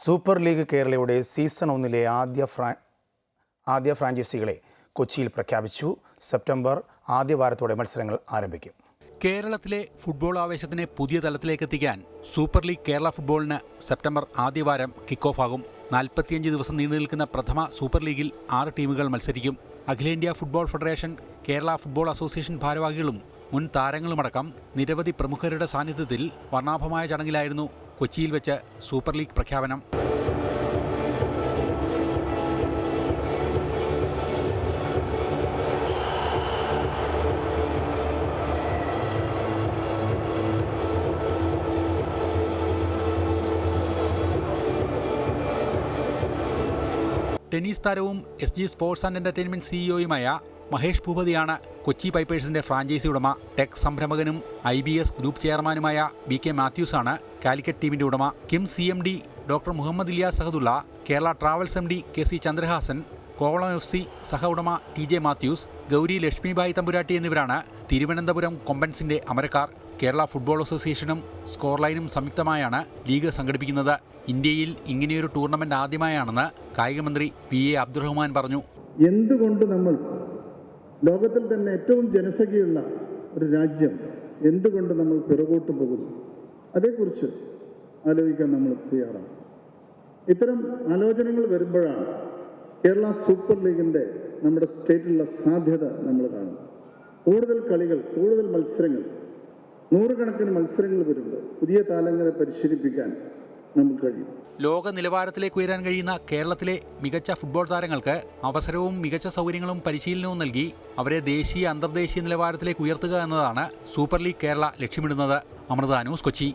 Super league കേരളയുടെ season ഒന്നിലെ ആദ്യ ഫ്രാ ആദ്യ ഫ്രാഞ്ചൈസികളെ കൊച്ചിയിൽ പ്രഖ്യാപിച്ചു. സെപ്റ്റംബർ ആദ്യ വാരത്തോടെ മത്സരങ്ങൾ ആരംഭിക്കും. കേരളത്തിലെ ഫുട്ബോൾ ആവേശത്തിനെ പുതിയ തലത്തിലേക്ക് എത്തിക്കാൻ സൂപ്പർ ലീഗ് കേരള ഫുട്ബോളിന് സെപ്റ്റംബർ ആദ്യവാരം കിക്ക് ഓഫ് ആകും. നാൽപ്പത്തിയഞ്ച് ദിവസം നീണ്ടു നിൽക്കുന്ന പ്രഥമ സൂപ്പർ ലീഗിൽ ആറ് ടീമുകൾ മത്സരിക്കും. അഖിലേന്ത്യാ football federation Kerala football association ഭാരവാഹികളും മുൻ താരങ്ങളുമടക്കം നിരവധി പ്രമുഖരുടെ സാന്നിധ്യത്തിൽ വർണാഭമായ ചടങ്ങിലായിരുന്നു കൊച്ചിയിൽ വെച്ച് സൂപ്പർ ലീഗ് പ്രഖ്യാപനം. ടെന്നീസ് താരവും S G sports and entertainment സിഇഒയുമായ Mahesh ഭൂപതിയാണ് കൊച്ചി പൈപ്പേഴ്സിന്റെ ഫ്രാഞ്ചൈസി ഉടമ. ടെക് സംരംഭകനും ഐ ബി എസ് ഗ്രൂപ്പ് ചെയർമാനുമായ ബി കെ മാത്യൂസാണ് കാലിക്കറ്റ് ടീമിന്റെ ഉടമ. KIMS C M D doctor Muhammad Iliyas Sahadulla Kerala travels M D K C Chandrahasan Kovalam F C സഹ ഉടമ ടി ജെ മാത്യൂസ് ഗൗരി ലക്ഷ്മിബായി തമ്പുരാട്ടി എന്നിവരാണ് തിരുവനന്തപുരം കൊമ്പൻസിന്റെ അമരക്കാർ. കേരള ഫുട്ബോൾ അസോസിയേഷനും സ്കോർ ലൈനും സംയുക്തമായാണ് ലീഗ് സംഘടിപ്പിക്കുന്നത്. ഇന്ത്യയിൽ ഇങ്ങനെയൊരു ടൂർണമെന്റ് ആദ്യമായാണെന്ന് കായികമന്ത്രി പി എ അബ്ദുറഹ്മാൻ പറഞ്ഞു. എന്തുകൊണ്ട് നമ്മൾ ലോകത്തിൽ തന്നെ ഏറ്റവും ജനസംഖ്യയുള്ള ഒരു രാജ്യം എന്തുകൊണ്ട് നമ്മൾ പിറകോട്ട് പോകുന്നു? അതേക്കുറിച്ച് ആലോചിക്കാൻ നമ്മൾ തയ്യാറാണ്. ഇത്തരം ആലോചനകൾ വരുമ്പോഴാണ് കേരള സൂപ്പർ ലീഗിന്റെ നമ്മുടെ സ്റ്റേറ്റിലുള്ള സാധ്യത നമ്മൾ കാണും കൂടുതൽ കളികൾ കൂടുതൽ മത്സരങ്ങൾ നൂറുകണക്കിന് മത്സരങ്ങൾ വരുമ്പോൾ പുതിയ താരങ്ങളെ പരിശീലിപ്പിക്കാൻ നമുക്ക് കഴിയും. ലോക നിലവാരത്തിലേക്ക് ഉയരാൻ കഴിയുന്ന കേരളത്തിലെ മികച്ച ഫുട്ബോൾ താരങ്ങൾക്ക് അവസരവും മികച്ച സൗകര്യങ്ങളും പരിശീലനവും നൽകി അവരെ ദേശീയ അന്തർദേശീയ നിലവാരത്തിലേക്ക് ഉയർത്തുക എന്നതാണ് സൂപ്പർ ലീഗ് കേരള ലക്ഷ്യമിടുന്നത്. അമൃത ന്യൂസ് കൊച്ചി.